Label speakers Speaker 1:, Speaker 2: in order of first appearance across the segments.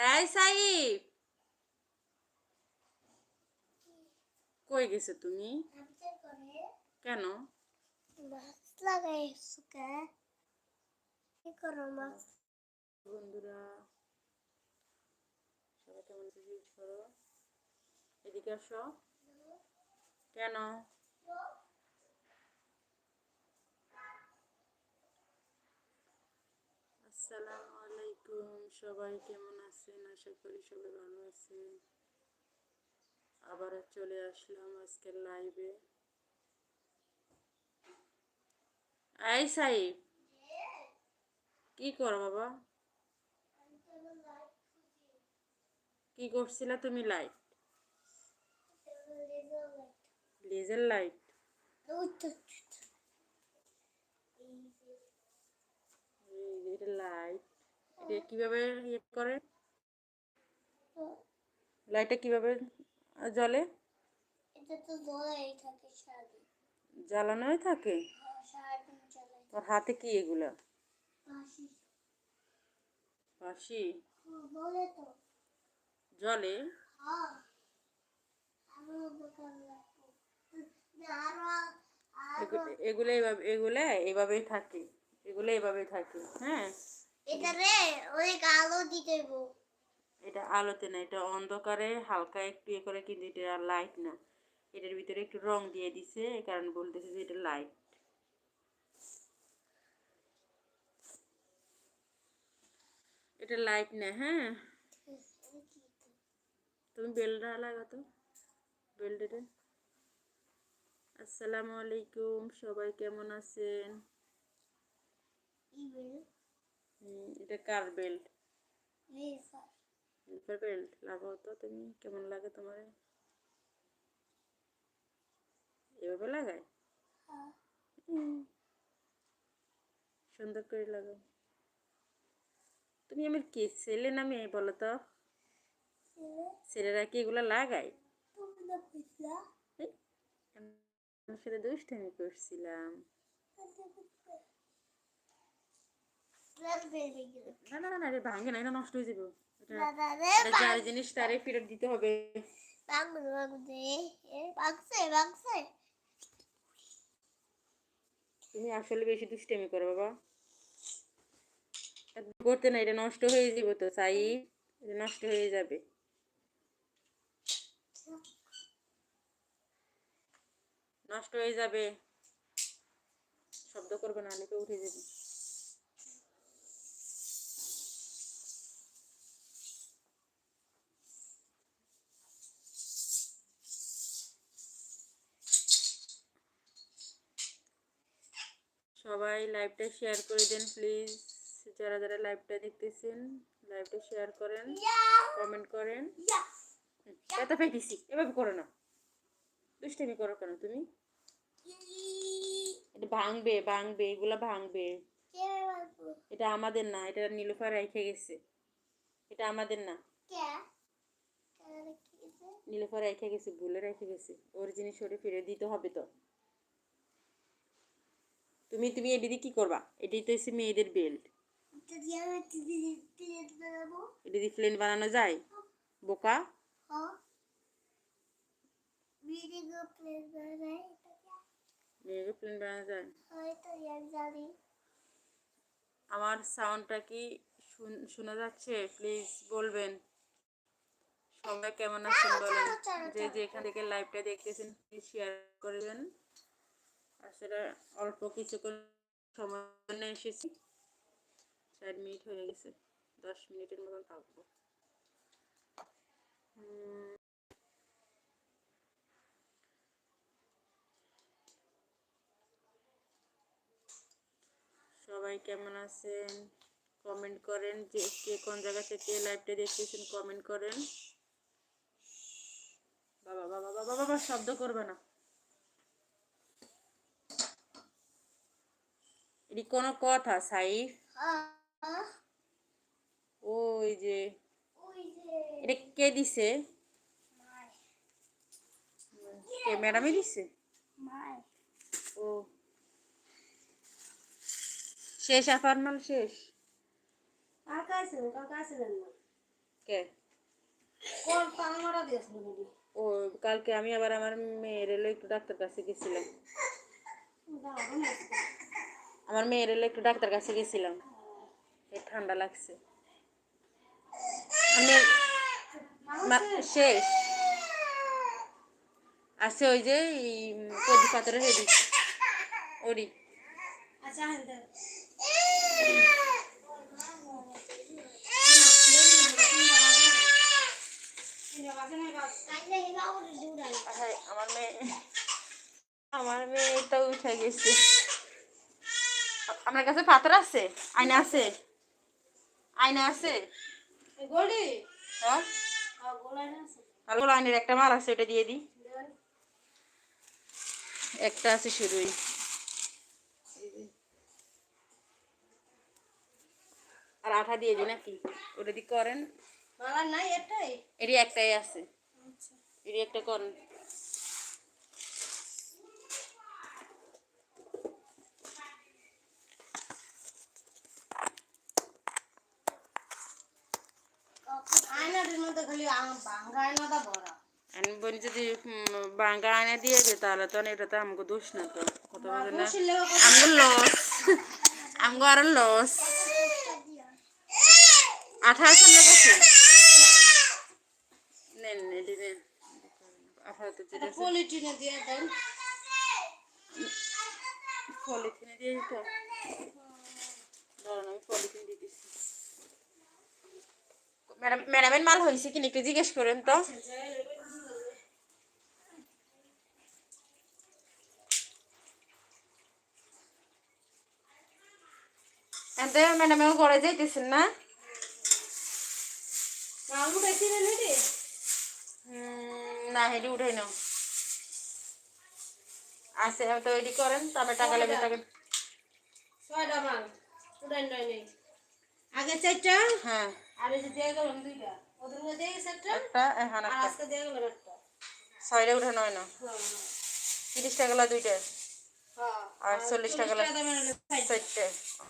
Speaker 1: এই সাইব কই গেছে তুমি? কেন? বন্ধুরা, সবাই কেমন জিজ্ঞেস করো। এদিকে আসো। কেন? আসসালামু আলাইকুম সবাই কেমন আছেন? আশা করি সবাই ভালো আছেন। আবার চলে আসলাম আজকের লাইভে আই সাইব কি করো বাবা? কি করছিলা তুমি লাইট লেজার লাইট লাইট কীভাবে ইয়ে করে? লাইটটা কীভাবে জ্বলে? জ্বালানোই থাকে?
Speaker 2: হ্যাঁ,
Speaker 1: তোর হাতে কি এগুলা? বাসি জলে
Speaker 2: হ্যাঁ আরও দোকান লাগবো। আরও আরও
Speaker 1: এগু- এগুলো এইভাবে এগুলো এইভাবেই থাকে। এগুলো এইভাবেই থাকে হ্যাঁ?
Speaker 2: এটা অনেক আলো দিতে
Speaker 1: এটা আলোতে না এটা অন্ধকারে হালকা একটু ইয়ে করে কিন্তু এটা লাইট না। এটার ভিতরে একটু রং দিয়ে দিছে কারণে বলতেছে যে এটা লাইট এটা লাইট না হ্যাঁ? তুমি বেলটা লাগাতো বেল্টে আসসালামু আলাইকুম সবাই কেমন আছেন? এটা কার বেল্ট লিফার বেল্ট লাগাও তো তুমি কেমন লাগে তোমার? এভাবে লাগায়?
Speaker 2: হ্যাঁ।
Speaker 1: সুন্দর করে লাগাও। তুমি আমার কি ছেলে না মেয়ে বলো তো? ছেলেরা কি এগুলো লাগায়? আমার সাথে দুষ্টামি করছিলাম। না না না এটা ভাঙে না এটা নষ্ট হয়ে যাবে। এটা
Speaker 2: রে
Speaker 1: যার জিনিস তারে ফেরত দিতে হবে। তুমি আসলে বেশি দুষ্টামি করো বাবা। করতে না এটা নষ্ট হয়ে যাবে তো সাই এটা নষ্ট হয়ে যাবে। নষ্ট হয়ে যাবে। শব্দ করবে না লিপে উঠে যাবে। সবাই লাইভটা শেয়ার করে দেন প্লিজ যারা যারা লাইভটা দেখতেছেন, লাইভটা শেয়ার করেন কমেন্ট করেন।
Speaker 2: ইয়া
Speaker 1: কথা এভাবে করো না। দুষ্টামি করো কেন তুমি? এটা ভাঙবে ভাঙবে, এগুলা ভাঙবে। এটা আমাদের না, এটা নীলুফার রেখে গেছে। এটা আমাদের না। নীলুফার রেখে গেছে, ভুলে রেখে গেছে। ওর জিনিস ওরে ফিরে দিতে হবে তো। তুমি তুমি এটি দিয়ে কি করবা? এটি তো হচ্ছে মেয়েদের বেল্ট এটি দিয়ে প্লেন বানানো যায়? বোকা? প্লেন বানানো যায় আমার সাউন্ডটা কি শুন- যাচ্ছে? প্লিজ বলবেন। সবাই কেমন আছেন বলেন? যে যেখান থেকে লাইভটা দেখতেছেন প্লিজ শেয়ার করবেন আসলে অল্প কিছুক্ষণ সময় এসেছি। চার মিনিট হয়ে গেছে, দশ মিনিটের মতন থাকব। সবাই কেমন আছেন? কমেন্ট করেন যে কে কোন জায়গা থেকে লাইভটা দেখতেছেন, কমেন্ট করেন। বাবা বাবা বাবা বাবা, শব্দ করবে না। এটি কোনো কথা সাইফ। ওই যে। এটা কে দিছে? কে ম্যাডামই দিছে? ও। শেষ মাল শেষ। কে? ও কালকে আমি আবার আমার মেয়ের এলো একটু ডাক্তার কাছে গেছিলাম। আমার মেয়ের এলো একটু ডাক্তার কাছে গেছিলাম। এই ঠান্ডা লাগছে। শেষ। আছে ওই যে কদি পাথরের হেডি ওরি
Speaker 2: আচ্ছা হ্যাঁ
Speaker 1: আমার মেয়ে আমার মেয়েটা উঠে গেছে। আপনার কাছে পাথর আছে? আয়না আছে? আয়না আছে?
Speaker 2: গোলি
Speaker 1: হ্যাঁ?
Speaker 2: আছে।
Speaker 1: তাহলে একটা মাল আছে ওটা দিয়ে দিই। একটা আছে শুরুই আর আঠা দিয়ে দিই নাকি? ওটা দিয়ে করেন।
Speaker 2: মালা নাই এটাই
Speaker 1: এটি একটাই আছে। এটি একটা করেন।
Speaker 2: আম-
Speaker 1: বলি যদি বাঙ্গা আয়না দিয়ে দে তাহলে তো এটা তো আমাকে দোষ না তো। কত না? আমগো লস আমগো আরও লস আঠারো সামনে কাছে নেন এটি নেন। আঠারো তো যেটা আছে
Speaker 2: দিয়ে দেন।
Speaker 1: পলিথিনে দিয়ে দিতে। আমি পলিথিন দিয়ে দিচ্ছি ম্যাডাম ম্যাডামের মাল হয়েছে কিনা একটু জিজ্ঞেস করেন তো। ম্যাডামেও করে যাইতেছেন না? হেডি উঠাই আছে তো এডি করেন তবে টাকা
Speaker 2: ছয়টা। মাল নয় আগে চারটা?
Speaker 1: হ্যাঁ।
Speaker 2: আর এই যে দিয়ে গেলাম দুইটা। ওদের মধ্যে দিয়ে গেছে একটা
Speaker 1: একটা হ্যাঁ
Speaker 2: আর আজকে দিয়ে গেলাম একটা।
Speaker 1: ছয়টা উঠে নয় না?
Speaker 2: হ্যাঁ
Speaker 1: তিরিশ টাকা গুলো দুইটা।
Speaker 2: হ্যাঁ
Speaker 1: আর চল্লিশ টাকা
Speaker 2: হলো চারটা।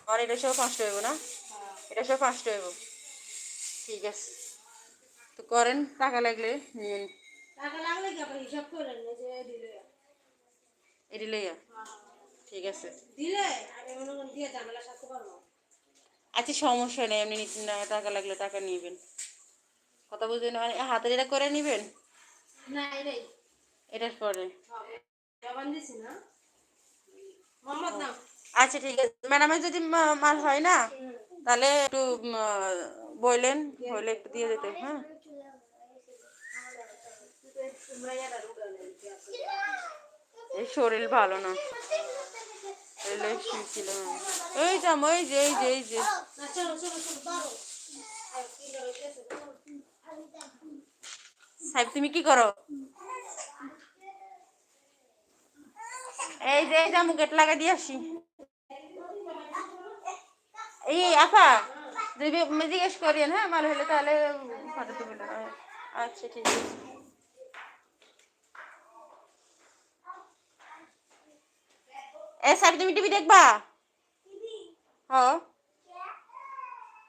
Speaker 1: আর এটা সব পাঁচটা হইব না?
Speaker 2: হ্যাঁ।
Speaker 1: এটা সব পাঁচটা হইব। ঠিক আছে। তো করেন টাকা লাগলে নিন।
Speaker 2: টাকা লাগলে কি আবার হিসাব করেন? যে দিলে।
Speaker 1: এটি লইয়া।
Speaker 2: হ্যাঁ।
Speaker 1: ঠিক আছে।
Speaker 2: দিলে? আমি মনে করেন দিয়ে ঝামেলা সাথে পারব।
Speaker 1: আচ্ছা সমস্যা নেই এমনি নিতে টাকা লাগলে টাকা নিবেন। কথা বুঝবেন মানে হাতে যেটা করে নিবেন?
Speaker 2: না এটাই
Speaker 1: এটার পরে। আচ্ছা ঠিক আছে। ম্যাডামের যদি মাল হয় না তাহলে একটু বললেন হলে একটু দিয়ে যেতে হ্যাঁ? এই শরীর ভালো না। শুয়েছিল এই ওই যে এই যে এই যে সাহেব তুমি কি করো? এই যে, এই যামু গেট লাগা দিয়ে আসি। এই আপা যদি জিজ্ঞেস করিয়েন হ্যাঁ মাল হলে তাহলে আচ্ছা ঠিক আছে। সাহেব তুমি টিভি দেখবা? হ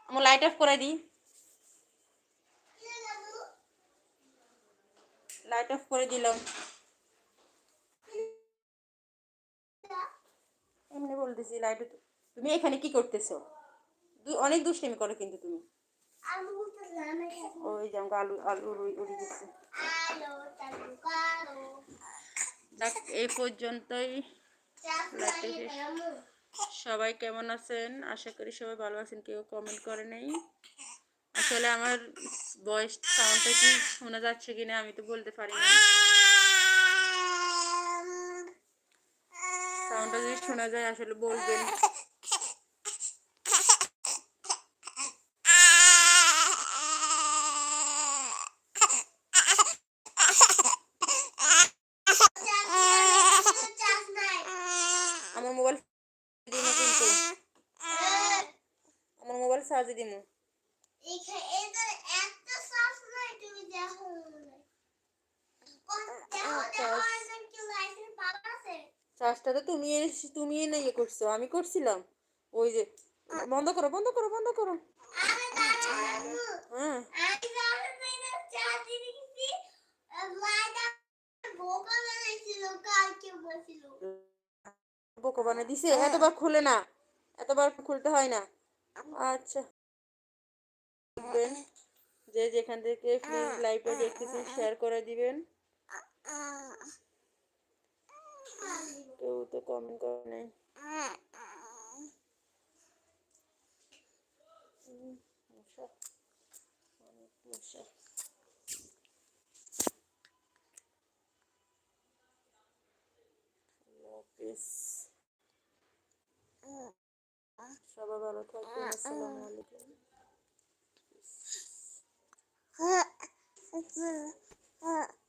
Speaker 1: আমার লাইট অফ করে দিই। লাইট অফ করে দিলাম। এমনি বলতেছি লাইট তুমি এখানে কি করতেছো? অনেক দুষ্টামি করো কিন্তু তুমি। ওই যে আমাকে আলু আলু উড়ি দিচ্ছে। এই পর্যন্তই। সবাই কেমন আছেন? আশা করি সবাই ভালো আছেন। কেউ কমেন্ট করে নেই। আসলে আমার ভয়েস সাউন্ডটা কি শোনা যাচ্ছে কিনা আমি তো বলতে পারি না। সাউন্ডটা যদি শোনা যায়, আসলে বলবেন।
Speaker 2: বাদে
Speaker 1: চাষটা তো তুমি তুমি এনে ইয়ে করছ আমি করছিলাম। ওই যে বন্ধ করো বন্ধ করো বন্ধ করো।
Speaker 2: আচ্ছা।
Speaker 1: হ্যাঁ। বোকা বানা দিছে এতবার খুলে না এতবার খুলতে হয় না। আচ্ছা। দেখবেন যে যেখান থেকে প্লিজ লাইভটা দেখতেছেন শেয়ার করে দিবেন। কেউ তো কমেন্ট করে নাই। সবাই ভালো থাকবেন, আসসালামু আলাইকুম।
Speaker 2: 嗯，嗯，嗯。